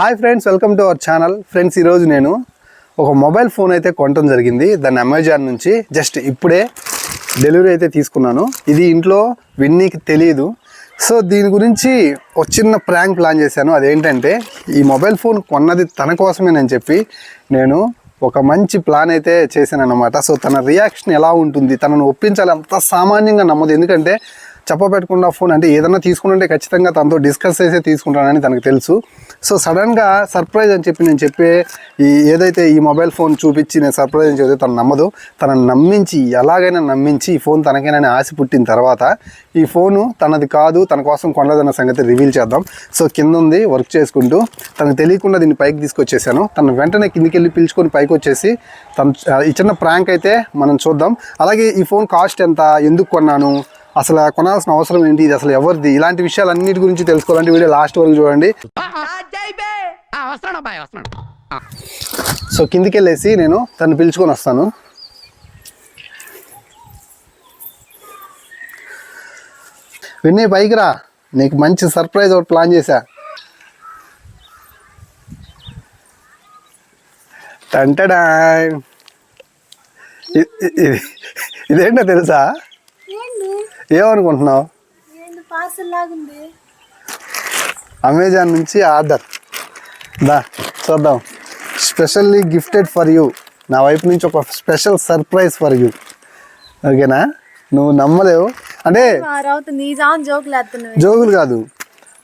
Hi friends welcome to our channel friends ఈరోజు నేను ఒక మొబైల్ ఫోన్ అయితే కొనటం జరిగింది. దాన్ని అమెజాన్ నుంచి జస్ట్ ఇప్పుడే డెలివరీ అయితే తీసుకున్నాను. ఇది ఇంట్లో విన్నీకి తెలియదు సో దీని గురించి ఒక చిన్న ప్రాంక్ ప్లాన్ చేశాను. అదేంటంటే ఈ మొబైల్ ఫోన్ కొన్నది తన కోసమేనని చెప్పి నేను ఒక మంచి ప్లాన్ అయితే చేశాను అనమాట సో తన రియాక్షన్ ఎలా ఉంటుంది తనను ఒప్పించాలి అంత సామాన్యంగా నమ్మదు. ఎందుకంటే చెప్పబెట్టకుండా ఫోన్ అంటే ఏదైనా తీసుకుంటే ఖచ్చితంగా తనతో డిస్కస్ చేసే తీసుకుంటానని తనకు తెలుసు. సో సడన్గా సర్ప్రైజ్ అని చెప్పి నేను చెప్పే ఈ ఏదైతే ఈ మొబైల్ ఫోన్ చూపించి నేను సర్ప్రైజ్ అని చెప్తే తను నమ్మదు. తనను నమ్మించి ఎలాగైనా నమ్మించి ఈ ఫోన్ తనకైనా ఆశ పుట్టిన తర్వాత ఈ ఫోను తనది కాదు తన కోసం కొనలేదన్న సంగతి రివీల్ చేద్దాం. సో కింద ఉంది వర్క్ చేసుకుంటూ తనకు తెలియకుండా దీన్ని పైకి తీసుకొచ్చేసాను. తను వెంటనే కిందికి వెళ్ళి పిలుచుకొని పైకి వచ్చేసి తను ఈ చిన్న ప్రాంక్ అయితే మనం చూద్దాం. అలాగే ఈ ఫోన్ కాస్ట్ ఎంత? ఎందుకు కొన్నాను? అసలు కొనాల్సిన అవసరం ఏంటి? ఇది అసలు ఎవరిది? ఇలాంటి విషయాలన్నిటి గురించి తెలుసుకోవాలంటే వీడియో లాస్ట్ వరకు చూడండి. సో కిందికి వెళ్ళేసి నేను తను పిలుచుకొని వస్తాను. విన్నీ పైకి రా. నీకు మంచి సర్ప్రైజ్ ఒకటి ప్లాన్ చేశా. టంటడా ఇదేంటో తెలుసా? ఏమనుకుంటున్నావు? అమెజాన్ నుంచి ఆర్డర్. దా చూద్దాం. స్పెషల్లీ గిఫ్టెడ్ ఫర్ యూ నా వైపు నుంచి ఒక స్పెషల్ సర్ప్రైజ్ ఫర్ యూ ఓకేనా? నువ్వు నమ్మలేవు. అంటే జోకులు కాదు.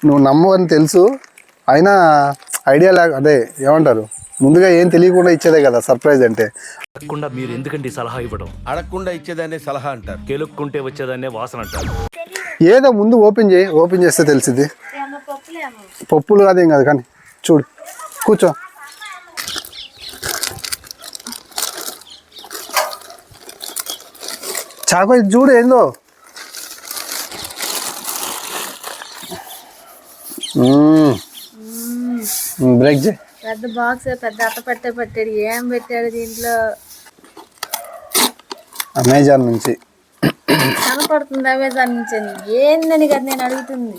నువ్వు నమ్మవని తెలుసు. అయినా ఐడియా లేక అదే ఏమంటారు? ముందుగా ఏం తెలియకుండా ఇచ్చేదే కదా సర్ప్రైజ్ అంటే. అడగకుండా మీరు ఎందుకండి సలహా ఇవ్వడం? అడగకుండా ఇచ్చేదాన్ని సలహా అంటారు. కెలుక్కుంటే వచ్చేదాన్నే వాసన అంటారు. ఏదో ముందు ఓపెన్ చేయి ఓపెన్ చేస్తే తెలిసింది పప్పులు కాదేం కాదు కానీ చూడు కూర్చో. చాకో చూడు ఏందో. బ్రేక్ చేయి. పెద్ద బాక్స్ పెద్ద అట్ట పెట్టే పెట్టాడు. ఏం పెట్టాడు దీంట్లో? అమెజాన్ నుంచి. కనపడుతుంది అవే దాని నుంచి. ఏందని కదా నేను అడుగుతుంది.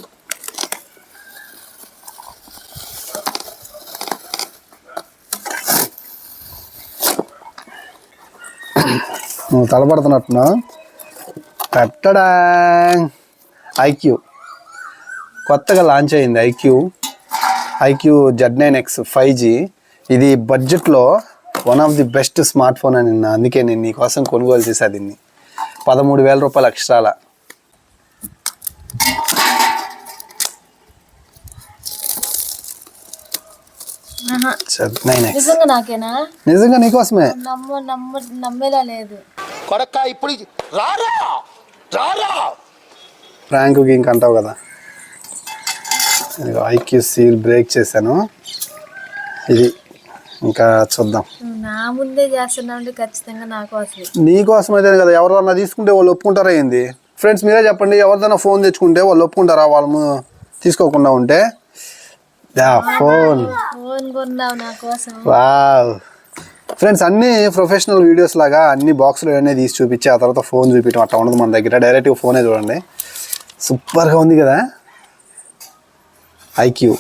నువ్వు తలపడుతున్నట్టున్నావు కట్టడా ఐక్యూ. కొత్తగా లాంచ్ అయింది iQOO. IQOO Z nine X five G. ఇది బడ్జెట్లో one of the best smartphone అని నిన్న అందుకే నేను నీకోసం కొనుగోలు చేశా దీన్ని. పదమూడు వేల రూపాయలు ఎక్స్. నిజంగా నాకేనా? నిజంగా నీకోసమే? నమ్మ నమ్మ నమ్మేలా లేదు. కొడక ఇప్పుడు రారా? రారా? ప్రాంక్ గింక్ అంటావు కదా. ఐక్యూ సీల్ బ్రేక్ చేశాను. ఇది ఇంకా చూద్దాం. నా ముందే చేస్తున్నావు అంటే ఖచ్చితంగా నా కోసమే నీకోసం అయితే కదా ఎవరన్నా తీసుకుంటే వాళ్ళు ఒప్పుకుంటారా ఏంది? ఫ్రెండ్స్ మీరే చెప్పండి ఎవరిదైనా ఫోన్ తెచ్చుకుంటే వాళ్ళు ఒప్పుకుంటారా? వాళ్ళు తీసుకోకుండా ఉంటే. ఫోన్ నా కోసం. వావ్. ఫ్రెండ్స్ అన్ని ప్రొఫెషనల్ వీడియోస్ లాగా అన్ని బాక్స్లో అన్నీ తీసి చూపించి ఆ తర్వాత ఫోన్ చూపించడం అట్లా ఉండదు మన దగ్గర. డైరెక్ట్గా ఫోనే చూడండి. సూపర్గా ఉంది కదా. ఐక్యూ.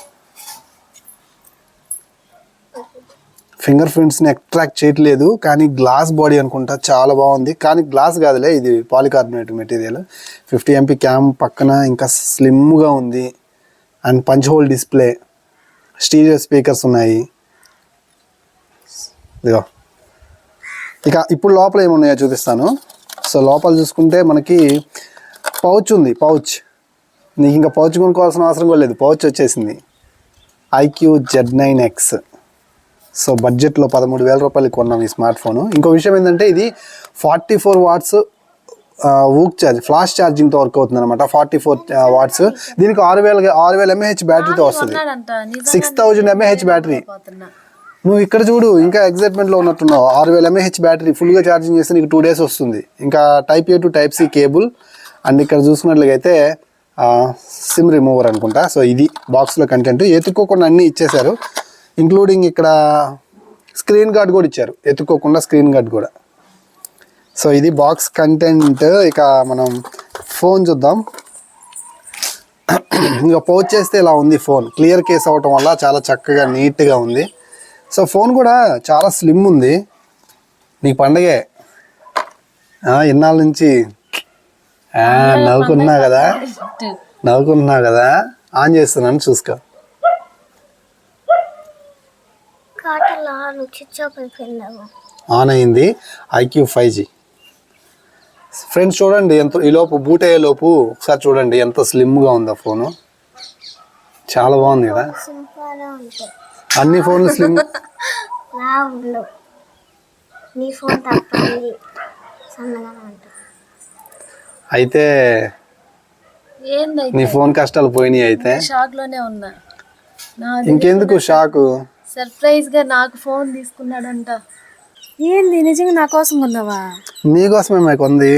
ఫింగర్ ప్రింట్స్ని అట్రాక్ట్ చేయట్లేదు కానీ గ్లాస్ బాడీ అనుకుంటా చాలా బాగుంది. కానీ గ్లాస్ కాదులే ఇది polycarbonate material fifty MP cam పక్కన ఇంకా స్లిమ్గా ఉంది. And punch hole display stereo speakers ఉన్నాయి. ఇదిగో. ఇక ఇప్పుడు లోపల ఏమున్నాయో చూపిస్తాను. సో లోపల చూసుకుంటే మనకి పౌచ్ ఉంది పౌచ్ నీకు ఇంకా పౌచ్ కొనుక్కోవాల్సిన అవసరం కూడా లేదు. పౌచ్ వచ్చేసింది. IQOO Z nine X. So బడ్జెట్లో పదమూడు వేల రూపాయలకి కొన్నాం ఈ స్మార్ట్ ఫోన్. ఇంకో విషయం ఏంటంటే ఇది ఫార్టీ ఫోర్ వాట్స్ ఊక్ ఛార్జ్ ఫ్లాష్ ఛార్జింగ్తో వర్క్ అవుతుంది అనమాట ఫార్టీ ఫోర్ వాట్స్. దీనికి ఆరు వేల ఆరు వేల ఎంఏహెచ్ బ్యాటరీతో వస్తుంది. Six thousand mAh battery. నువ్వు ఇక్కడ చూడు ఇంకా ఎగ్జైట్మెంట్లో ఉన్నట్టున్నావు. ఆరు వేల ఎంఏహెచ్ బ్యాటరీ ఫుల్గా ఛార్జింగ్ చేస్తే నీకు టూ డేస్ వస్తుంది. ఇంకా type A to type C cable. And ఇక్కడ చూసుకున్నట్లయితే సిమ్ రిమూవర్ అనుకుంటా. సో ఇది బాక్స్లో కంటెంట్ ఎత్తుక్కోకుండా అన్నీ ఇచ్చేశారు. ఇంక్లూడింగ్ ఇక్కడ స్క్రీన్ గార్డ్ కూడా ఇచ్చారు. ఎత్తుక్కోకుండా స్క్రీన్ గార్డ్ కూడా. సో ఇది బాక్స్ కంటెంట్ ఇక మనం ఫోన్ చూద్దాం. ఇంకా పౌచ్ చేస్తే ఇలా ఉంది ఫోన్ క్లియర్ కేస్ అవ్వటం వల్ల చాలా చక్కగా నీట్గా ఉంది. సో ఫోన్ కూడా చాలా స్లిమ్ ఉంది. నీకు పండగే. ఇన్నాళ్ళ నుంచి నవ్వుకున్నా కదా? నవ్వుకుంటున్నా కదా? ఆన్ చేస్తున్నాను చూసుకో. ఆన్ అయింది. IQ five G. ఫ్రెండ్స్ చూడండి ఎంత ఈ లోపు బూట్ అయ్యే లోపు ఒకసారి చూడండి ఎంత స్లిమ్గా ఉందో ఫోను. చాలా బాగుంది కదా? అన్ని ఫోన్లు స్లిమ్ నా ఫోన్ అయితే నీ ఫోన్ కష్టాలు పోయినాయి అయితే? షాక్లోనే ఉన్నా. నా ఇంకెందుకు షాకు? సర్ప్రైజ్గా నాకు ఫోన్ తీసుకున్నాడంట. ఏంది నిజంగా నా కోసం కొన్నావా? నీకోసమే మాకు ఉంది.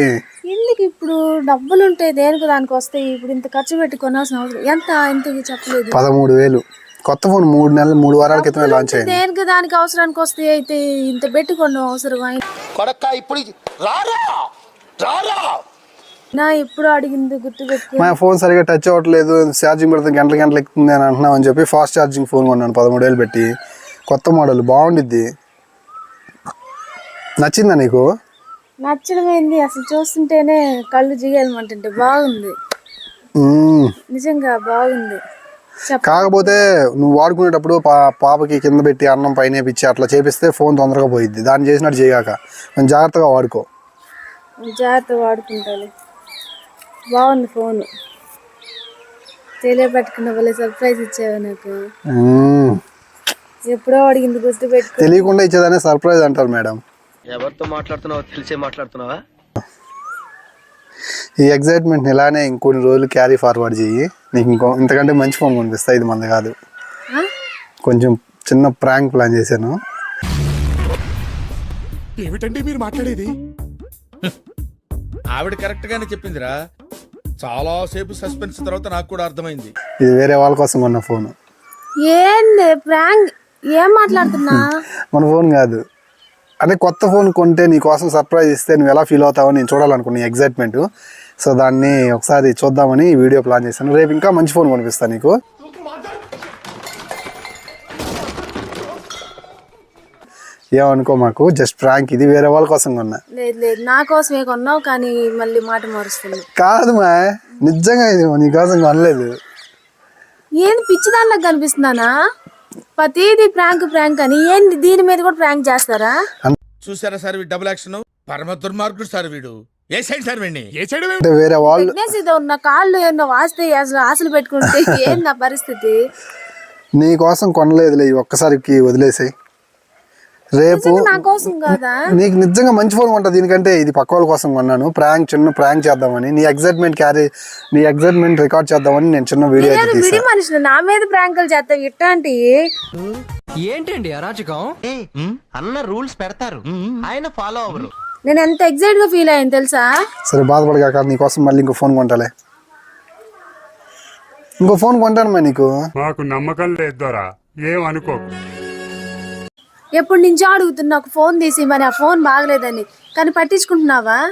ఎందుకు ఇప్పుడు డబ్బులు ఉంటే దేనికి దానికి వస్తాయి? ఇప్పుడు ఇంత ఖర్చు పెట్టి కొనాల్సిన అవసరం ఎంత? ఇంతకి చెప్పలేదు. పదమూడు వేలు. కొత్త ఫోన్ మూడు నెలలు మూడు వారాల క్రితమే లాంచ్ అయింది. దేనికి దానికి అవసరానికి వస్తే అయితే ఇంత పెట్టి కొన్నాం అవసరమా? కొడక ఇప్పుడు రారా? రారా? నా ఎప్పుడు అడిగింది గుర్తు పెట్టుకో మా ఫోన్ సరిగా టచ్ అవ్వట్లేదు ఛార్జింగ్ పెడితే గంటల గంటలు ఎక్కుతుంది అని అంటున్నావు అని చెప్పి ఫాస్ట్ ఛార్జింగ్ ఫోన్ కొన్నాను పదమూడు వేలు పెట్టి. కొత్త మోడల్ బాగుండిద్ది. నచ్చిందా నీకు? నచ్చడం ఏంది అసలు చూస్తుంటేనే కళ్ళు జిగేయమంటుంటే బాగుంది. నిజంగా బాగుంది. కాకపోతే నువ్వు వాడుకునేటప్పుడు పా పాపకి కింద పెట్టి అన్నం పైన పిచ్చి అట్లా చేపిస్తే ఫోన్ తొందరగా పోయిద్ది. దాన్ని చేసినట్టు చేయగాక. కొంచెం జాగ్రత్తగా వాడుకో. జాగ్రత్త వాడుకుంటాను బాగుంది ఫోన్. తెలియపెట్టుకున్న వాళ్ళే సర్ప్రైజ్ ఇచ్చావు నాకు. ఎప్పుడో అడిగింది గుర్తు పెట్టుకో. తెలియకుండా ఇచ్చేదాన్ని సర్ప్రైజ్ అంటారు మేడం. ఎవరితో మాట్లాడుతున్నావో తెలిసే మాట్లాడుతున్నావా? ఈ ఎగ్జైట్మెంట్ ఇలానే ఇంకొన్ని రోజులు క్యారీ ఫార్వర్డ్ చెయ్యి. నీకు ఇంకో ఇంతకంటే మంచి ఫోన్ కొనిపిస్తా ఇది మంది కాదు? కొంచెం చిన్న ప్రాంక్ ప్లాన్ చేశాను. ఆవిడ కరెక్ట్ గానే చెప్పిందిరా. చాలా సేపు సస్పెన్స్ తర్వాత నాకు కూడా అర్థమైంది. ఇది వేరే వాళ్ళ కోసం కొన్న ఫోన్. ఏంది ప్రాంక్ ఏం మాట్లాడుతున్నా? మన ఫోన్ కాదు. అంటే కొత్త ఫోన్ కొంటే నీ కోసం సర్ప్రైజ్ ఇస్తే నువ్వు ఎలా ఫీల్ అవుతావో నేను చూడాలనుకున్నా ఎగ్జైట్మెంట్ సో దాన్ని ఒకసారి చూద్దామని వీడియో ప్లాన్ చేశాను. రేపు ఇంకా మంచి ఫోన్ కొనిపిస్తాను నీకు. ఏమనుకో మాకు జస్ట్ ప్రాంక్ ఇది వేరే వాళ్ళ కోసం కొన్నా. లేదు లేదు. నా కోసమే కొన్నావు కానీ మళ్ళీ మాట మారుస్తుంది కాదు మా నిజంగా ఇది నీ కోసం కొనలేదు. ఏంది పిచ్చి దానిలాగా కనిపిస్తున్నానా? ప్రతిదీ ప్రాంక్ ప్రాంక్ అని. ఏంది దీని మీద కూడా ప్రాంక్ చేస్తారా? చూసారా సార్ వీడు డబుల్ యాక్షన్ పరమ దుర్మార్గుడు సార్ వీడు. ఏ సైడ్ సార్ వీడిని? ఏ సైడ్ అంటే వేరే వాళ్ళు ప్రెగ్నెన్సీ ఉన్న కాళ్ళు ఎన్నో వాస్తే అసలు ఆశలు పెట్టుకుంటే ఏంది నా పరిస్థితి? నీ కోసం కొనలేదులే ఈ ఒక్కసారికి వదిలేసాయి. రేపు నా కోసం కాదా? నీకు నిజంగా మంచి ఫోన్ కొంటా దీనికంటే ఇది పక్క వాళ్ళ కోసం కొన్నాను. ప్రాంక్ చిన్న ప్రాంక్ చేద్దామని. నీ ఎగ్జైట్మెంట్ క్యారీ నీ ఎగ్జైట్మెంట్ రికార్డ్ చేద్దామని నేను చిన్న వీడియో మనిషిని నా మీద ప్రాంకులు చేస్తావు ఇట్లాంటి? ఏంటండి అరాచకం అన్న రూల్స్ పెడతారు. ఆయన ఫాలో అవ్వరు. నేను ఎంత ఎగ్జైట్గా ఫీల్ అయ్యాను తెలుసా? సరే బాధపడగాక నీ కోసం మళ్ళీ ఇంకో ఫోన్ కొంటాలే. ఇంకో ఫోన్ కొంటాను మా నీకు. మాకు నమ్మకం లేదు దొరా ఏం అనుకోకు. ఎప్పటి నుంచో అడుగుతున్నా ఒక ఫోన్ తీసి మరి ఆ ఫోన్ బాగలేదని. కానీ పట్టించుకుంటున్నావా?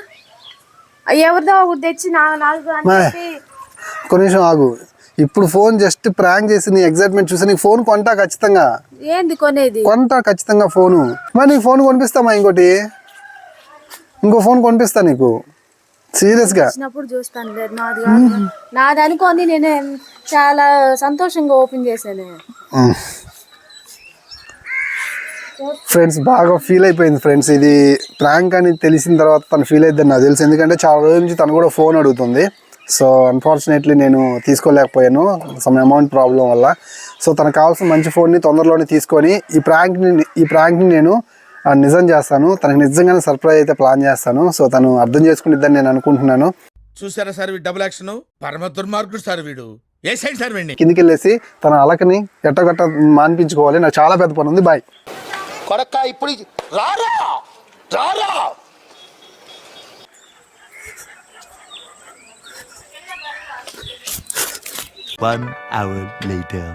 ఎవరిదో ఒకటి తెచ్చి నా అని. చెప్పి. ఆగు. ఇప్పుడు ఫోన్ జస్ట్ ప్రాంక్ చేసి నీ ఎగ్జైట్మెంట్ చూసి నీకు ఫోన్ కొంటా ఖచ్చితంగా? ఏంది కొనేది? కొంటా ఖచ్చితంగా ఫోను. మరి నీకు ఫోన్ కొనిపిస్తామా ఇంకోటి? ఇంకో ఫోన్ కొనిపిస్తా నీకు. సీరియస్గా. వచ్చినప్పుడు చూస్తాను లేదు నాది కాదు. నాది అనుకొని నేను చాలా సంతోషంగా ఓపెన్ చేశాను. ఫ్రెండ్స్ బాగా ఫీల్ అయిపోయింది ఫ్రెండ్స్ ఇది ప్రాంక్ అని తెలిసిన తర్వాత తను ఫీల్ అయిద్దని నాకు తెలుసు. ఎందుకంటే చాలా రోజుల నుంచి తను కూడా ఫోన్ అడుగుతుంది. సో అన్ఫార్చునేట్లీ నేను తీసుకోలేకపోయాను. సమ్ అమౌంట్ ప్రాబ్లం వల్ల. సో తనకు కావాల్సిన మంచి ఫోన్ని తొందరలోనే తీసుకొని ఈ ప్రాంక్ని ఈ ప్రాంక్ని నేను నిజం చేస్తాను. తనకి నిజంగానే సర్ప్రైజ్ అయితే ప్లాన్ చేస్తాను. సో తను అర్థం చేసుకునిద్దని నేను అనుకుంటున్నాను. చూసారా సార్ డబుల్ యాక్షన్ పరమ దుర్మార్గుడు సార్ వీడు. ఏ సైడ్ సార్ కిందికి వెళ్ళేసి తన అలకని ఎట్టగట్ట మాన్పించుకోవాలి. నాకు చాలా పెద్ద పని ఉంది. బాయ్ కొడక ఇప్పుడు రారా రారా One hour later.